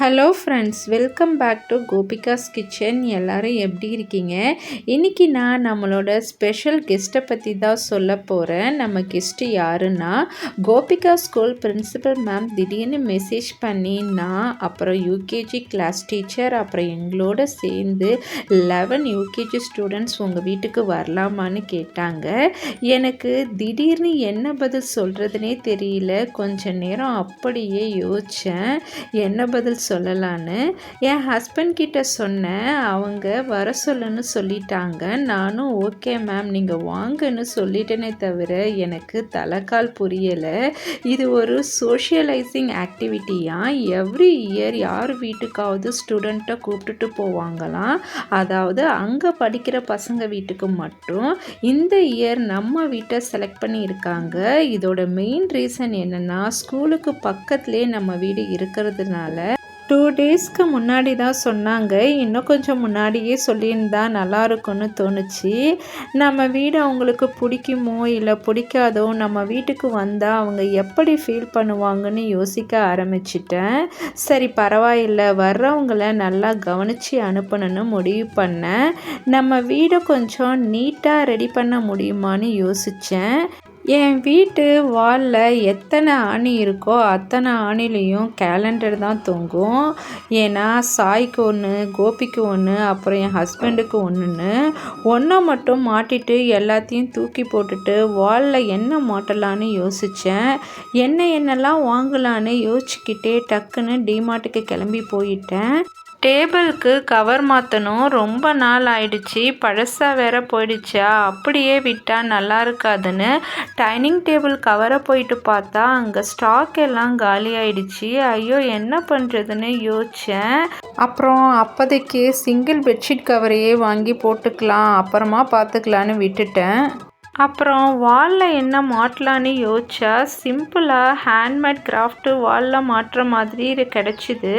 Hello friends welcome back to Gopika's kitchen எல்லோரும் எப்படி இருக்கீங்க? இன்றைக்கி நான் நம்மளோட ஸ்பெஷல் கெஸ்ட்டை பற்றி தான் சொல்ல போகிறேன் நம்ம கெஸ்ட்டு யாருன்னா கோபிகா ஸ்கூல் பிரின்சிபல் மேம் திடீர்னு மெசேஜ் பண்ணி நான் அப்புறம் யூகேஜி கிளாஸ் டீச்சர் அப்புறம் எங்களோட சேர்ந்து லெவன் யூகேஜி ஸ்டூடெண்ட்ஸ் உங்கள் வீட்டுக்கு வரலாமான்னு கேட்டாங்க. எனக்கு திடீர்னு என்ன பதில் சொல்கிறதுனே தெரியல. கொஞ்ச நேரம் அப்படியே யோசித்தேன் என்ன பதில் சொல்லலான்னு. என் ஹஸ்பண்ட் கிட்ட சொன்னேன் அவங்க வர சொல்லுன்னு சொல்லிட்டாங்க. நானும் ஓகே மேம் நீங்கள் வாங்கன்னு சொல்லிட்டேனே தவிர எனக்கு தலைக்கால் புரியலை. இது ஒரு சோஷியலைசிங் ஆக்டிவிட்டியாக எவ்ரி இயர் யார் வீட்டுக்காவது ஸ்டூடெண்ட்டை கூப்பிட்டுட்டு போவாங்களாம் அதாவது அங்கே படிக்கிற பசங்க வீட்டுக்கு மட்டும். இந்த இயர் நம்ம வீட்டை செலக்ட் பண்ணியிருக்காங்க இதோட மெயின் ரீசன் என்னென்னா ஸ்கூலுக்கு பக்கத்துலேயே நம்ம வீடு இருக்கிறதுனால டூ டேஸ்க்கு முன்னாடி தான் சொன்னாங்க. இன்னும் கொஞ்சம் முன்னாடியே சொல்லியிருந்தா நல்லா இருக்கும்னு தோணுச்சு. நம்ம வீடு அவங்களுக்கு பிடிக்குமோ இல்லை பிடிக்காதோ நம்ம வீட்டுக்கு வந்தால் அவங்க எப்படி ஃபீல் பண்ணுவாங்கன்னு யோசிக்க ஆரம்பிச்சிட்டேன். சரி பரவாயில்ல. வர்றவங்கள நல்லா கவனித்து அனுப்பணும்னு முடிவு பண்ணேன். நம்ம வீடை கொஞ்சம் நீட்டாக ரெடி பண்ண முடியுமான்னு யோசித்தேன் என் வீட்டு வாலில் எத்தனை ஆணி இருக்கோ அத்தனை ஆணிலையும் கேலண்டர் தான் தொங்கும். ஏன்னா சாய்க்கு ஒன்று கோபிக்கு ஒன்று அப்புறம் என் ஹஸ்பண்டுக்கு ஒன்றுன்னு ஒன்றை மட்டும் மாட்டிட்டு எல்லாத்தையும் தூக்கி போட்டுட்டு வாலில் என்ன மாட்டலான்னு யோசித்தேன் என்ன என்னெல்லாம் வாங்கலான்னு யோசிச்சுக்கிட்டே டக்குன்னு டிமார்ட்டுக்கு கிளம்பி போயிட்டேன். டேபிளுக்கு கவர் மாற்றணும் ரொம்ப நாள் ஆயிடுச்சு. பழசாக வேற போயிடுச்சா? அப்படியே விட்டால் நல்லா இருக்காதுன்னு டைனிங் டேபிள் கவரை போயிட்டு பார்த்தா அங்கே ஸ்டாக் எல்லாம் காலி ஆயிடுச்சு. ஐயோ என்ன பண்ணுறதுன்னு யோசித்தேன் அப்புறம் அப்போதைக்கு சிங்கிள் பெட்ஷீட் கவரையே வாங்கி போட்டுக்கலாம். அப்புறமா பார்த்துக்கலான்னு விட்டுட்டேன். அப்புறம் வாலில் என்ன மாட்டலான்னு யோசிச்சா சிம்பிளாக ஹேண்ட்மேட் கிராஃப்ட்டு வாலில் மாட்டுற மாதிரி இது கிடச்சிது.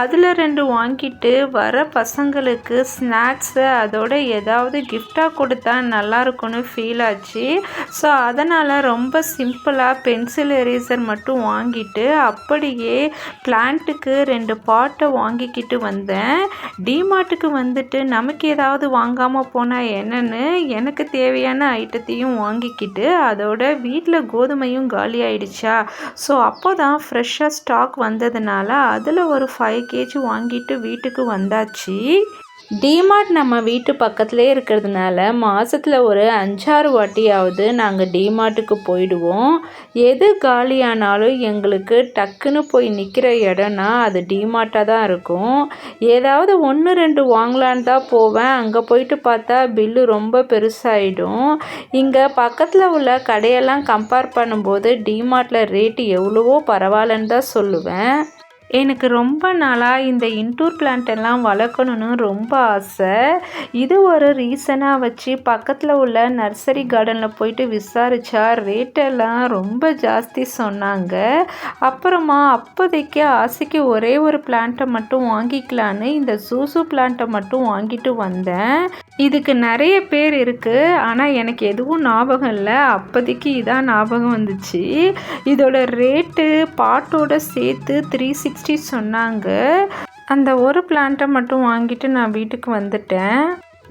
அதில் ரெண்டு வாங்கிட்டு வர பசங்களுக்கு ஸ்நாக்ஸு அதோட ஏதாவது கிஃப்டாக கொடுத்தா நல்லாயிருக்கும்னு ஃபீல் ஆச்சு. ஸோ அதனால் ரொம்ப சிம்பிளாக பென்சில் எரேசர் மட்டும் வாங்கிட்டு அப்படியே பிளான்ட்டுக்கு ரெண்டு பாட்டை வாங்கிக்கிட்டு வந்தேன். டிமார்ட்டுக்கு வந்துட்டு நமக்கு ஏதாவது வாங்காமல் போனால் என்னென்னு எனக்கு தேவையான ஐட்டத்தை எல்லாத்தையும் வாங்கிக்கிட்டு அதோட வீட்டில் கோதுமையும் காலி ஆயிடுச்சா ஸோ அப்போ தான் ஃப்ரெஷ்ஷாக ஸ்டாக் வந்ததுனால அதில் ஒரு ஃபைவ் கேஜி வாங்கிட்டு வீட்டுக்கு வந்தாச்சு. டிமார்ட் நம்ம வீட்டு பக்கத்துலேயே இருக்கிறதுனால மாதத்தில் ஒரு அஞ்சாறு வாட்டியாவது நாங்கள் டிமார்ட்டுக்கு போயிடுவோம். எது காலியானாலும் எங்களுக்கு டக்குன்னு போய் நிற்கிற இடம்னா அது டிமார்ட்டாக தான் இருக்கும். ஏதாவது ஒன்று ரெண்டு வாங்கலான்னு தான் போவேன். அங்கே போயிட்டு பார்த்தா பில்லு ரொம்ப பெருசாகிடும் இங்கே பக்கத்தில் உள்ள கடையெல்லாம் கம்பேர் பண்ணும்போது டிமார்ட்டில் ரேட்டு எவ்வளவோ பரவாயில்லன்னு தான் சொல்லுவேன். எனக்கு ரொம்ப நாளாக இந்த இன்டூர் பிளான்ட் எல்லாம் வளர்க்கணுன்னு ரொம்ப ஆசை. இது ஒரு ரீசனாக வச்சு பக்கத்தில் உள்ள நர்சரி கார்டனில் போயிட்டு விசாரித்தா ரேட்டெல்லாம் ரொம்ப ஜாஸ்தி சொன்னாங்க. அப்புறமா அப்போதைக்கு ஆசைக்கு ஒரே ஒரு பிளான்ட்டை மட்டும் வாங்கிக்கலான்னு இந்த சூசு பிளான்ட்டை மட்டும் வாங்கிட்டு வந்தேன். இதுக்கு நிறைய பேர் இருக்குது ஆனால் எனக்கு எதுவும் ஞாபகம் இல்லை. அப்போதைக்கு இதான் ஞாபகம் வந்துச்சு. இதோட ரேட்டு பாட்டோட சேர்த்து த்ரீ சிக்ஸ் சிக்ஸ்டி சொன்னாங்க அந்த ஒரு பிளான்ட்டை மட்டும் வாங்கிட்டு நான் வீட்டுக்கு வந்துட்டேன்.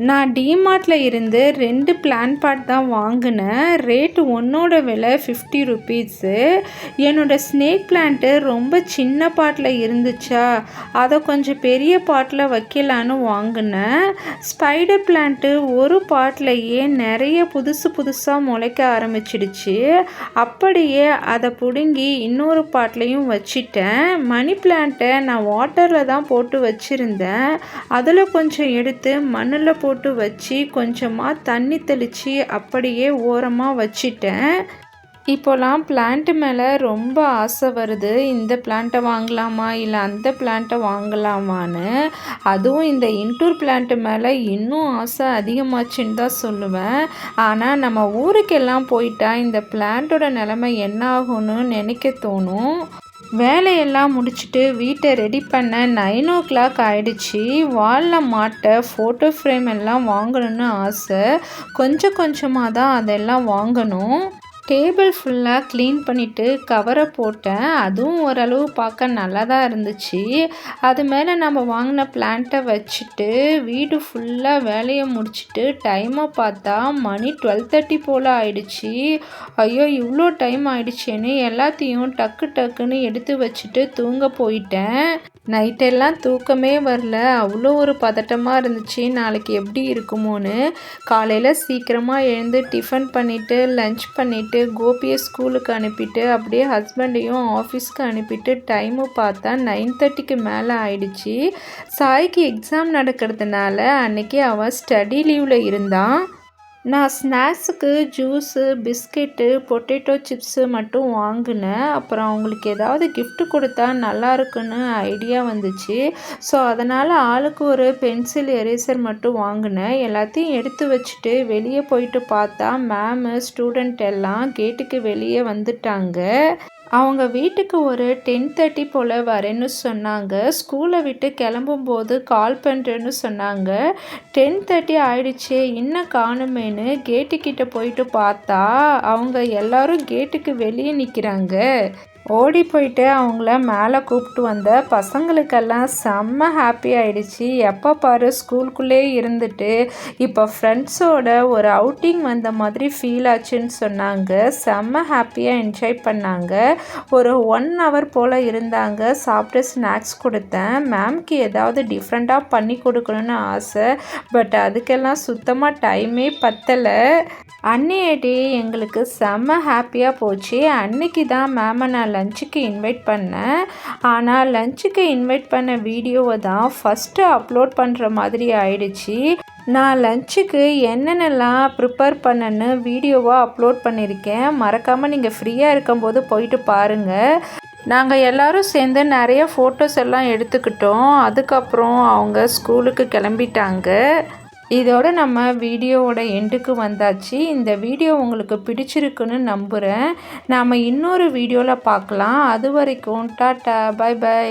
நான் டிமார்ட்டில் இருந்து ரெண்டு பிளான் பாட் தான் வாங்கினேன். ரேட்டு ஒன்றோட விலை ஃபிஃப்டி ருபீஸு என்னோடய ஸ்னேக் பிளான்ட்டு ரொம்ப சின்ன பாட்டில் இருந்துச்சா? அதை கொஞ்சம் பெரிய பாட்டில் வைக்கலான்னு வாங்கினேன். ஸ்பைடர் பிளான்ட்டு ஒரு பாட்டிலையே நிறைய புதுசு புதுசாக முளைக்க ஆரம்பிச்சிடுச்சு. அப்படியே அதை பிடுங்கி இன்னொரு பாட்டிலையும் வச்சிட்டேன். மணி பிளான்ட்டை நான் வாட்டரில் தான் போட்டு வச்சுருந்தேன். அதில் கொஞ்சம் எடுத்து மண்ணில் போட்டு போட்டு வச்சு கொஞ்சமாக தண்ணி தெளித்து அப்படியே ஓரமாக வச்சிட்டேன். இப்போலாம் பிளான்ட்டு மேலே ரொம்ப ஆசை வருது. இந்த பிளான்ட்டை வாங்கலாமா? இல்லை அந்த பிளான்ட்டை வாங்கலாமான்னு. அதுவும் இந்த இன்டூர் பிளான்ட்டு மேலே இன்னும் ஆசை அதிகமாச்சுன்னு தான் சொல்லுவேன். ஆனால் நம்ம ஊருக்கெல்லாம் போயிட்டா இந்த பிளான்ட்டோட நிலமை என்ன ஆகும்னு நினைக்க தோணும். வேலையெல்லாம் முடிச்சுட்டு வீட்டை ரெடி பண்ண நைன் ஓ கிளாக் ஆகிடுச்சி வாலில் மாட்ட ஃபோட்டோ ஃப்ரேம் எல்லாம் வாங்கணும்னு ஆசை. கொஞ்சம் கொஞ்சமாக தான் அதெல்லாம் வாங்கணும். டேபிள் ஃபுல்லாக க்ளீன் பண்ணிவிட்டு கவரை போட்டேன். அதுவும் ஓரளவு பார்க்க நல்லா தான் இருந்துச்சு. அது மேலே நம்ம வாங்கின பிளான்ட்டை வச்சுட்டு வீடு ஃபுல்லாக வேலையை முடிச்சுட்டு டைமை பார்த்தா மணி டுவெல் தேர்ட்டி போல் ஆயிடுச்சு. ஐயோ இவ்வளோ டைம் ஆயிடுச்சேன்னு எல்லாத்தையும் டக்கு டக்குன்னு எடுத்து வச்சுட்டு தூங்க போயிட்டேன். நைட்டெல்லாம் தூக்கமே வரல. அவ்வளோ ஒரு பதட்டமாக இருந்துச்சு. நாளைக்கு எப்படி இருக்குமோன்னு. காலையில் சீக்கிரமாக எழுந்து டிஃபன் பண்ணிவிட்டு லஞ்ச் பண்ணிவிட்டு கோபியை ஸ்கூலுக்கு அனுப்பிட்டு அப்படியே ஹஸ்பண்டையும் ஆஃபீஸ்க்கு அனுப்பிட்டு டைமு பார்த்தா நைன் தேர்ட்டிக்கு மேலே ஆயிடுச்சு. சாய்க்கு எக்ஸாம் நடக்கிறதுனால அன்றைக்கி அவள் ஸ்டடி லீவில் இருந்தான் நான் ஸ்நாக்ஸுக்கு ஜூஸு பிஸ்கெட்டு பொட்டேட்டோ சிப்ஸு மட்டும் வாங்கினேன். அப்புறம் அவங்களுக்கு ஏதாவது கிஃப்ட் கொடுத்தா நல்லா இருக்குன்னு ஐடியா வந்துச்சு. ஸோ அதனால் ஆளுக்கு ஒரு பென்சில் எரேசர் மட்டும் வாங்கினேன். எல்லாத்தையும் எடுத்து வச்சுட்டு வெளியே போயிட்டு பார்த்தா மேமு ஸ்டூடெண்ட் எல்லாம் கேட்டுக்கு வெளியே வந்துட்டாங்க. அவங்க வீட்டுக்கு ஒரு டென் தேர்ட்டி போல் வரேன்னு சொன்னாங்க. ஸ்கூலை விட்டு கிளம்பும்போது கால் பண்ணுறேன்னு சொன்னாங்க. டென் தேர்ட்டி ஆயிடுச்சு. இன்னும் காணுமேனு கேட்டுக்கிட்ட போயிட்டு பார்த்தா அவங்க எல்லாரும் கேட்டுக்கு வெளியே நிற்கிறாங்க ஓடி போயிட்டு அவங்கள மேலே கூப்பிட்டு வந்த பசங்களுக்கெல்லாம் செம்ம ஹாப்பி ஆயிடுச்சு. எப்போ பாரு ஸ்கூலுக்குள்ளே இருந்துட்டு இப்போ ஃப்ரெண்ட்ஸோட ஒரு அவுட்டிங் வந்த மாதிரி ஃபீல் ஆச்சுன்னு சொன்னாங்க. செம்ம ஹாப்பியாக என்ஜாய் பண்ணாங்க. ஒரு ஒன் ஹவர் போல் இருந்தாங்க. சாப்பிட்டு ஸ்நாக்ஸ் கொடுத்தேன். மேம்க்கு ஏதாவது டிஃப்ரெண்ட்டாக பண்ணி கொடுக்கணுன்னு ஆசை. பட் அதுக்கெல்லாம் சுத்தமாக டைமே பத்தலை. அன்னைய டே எங்களுக்கு செம்ம ஹாப்பியாக போச்சு. அன்னைக்கு தான் மேமனால் லஞ்சுக்கு இன்வைட் பண்ணேன். ஆனால் லஞ்சுக்கு இன்வைட் பண்ண வீடியோவை தான் ஃபஸ்ட்டு அப்லோட் பண்ணுற மாதிரி ஆயிடுச்சு. நான் லஞ்சுக்கு என்னென்னலாம் ப்ரிப்பேர் பண்ணேன்னு வீடியோவாக அப்லோட் பண்ணியிருக்கேன் மறக்காமல் நீங்கள் ஃப்ரீயாக இருக்கும்போது போயிட்டு பாருங்கள் நாங்கள் எல்லோரும் சேர்ந்து நிறைய ஃபோட்டோஸ் எல்லாம் எடுத்துக்கிட்டோம். அதுக்கப்புறம் அவங்க ஸ்கூலுக்கு கிளம்பிட்டாங்க. இதோட நம்ம வீடியோவோட எண்டுக்கு வந்தாச்சு. இந்த வீடியோ உங்களுக்கு பிடிச்சிருக்குன்னு நம்புகிறேன் நாம் இன்னொரு வீடியோவில் பார்க்கலாம். அது வரைக்கும் டாட்டா பை பை.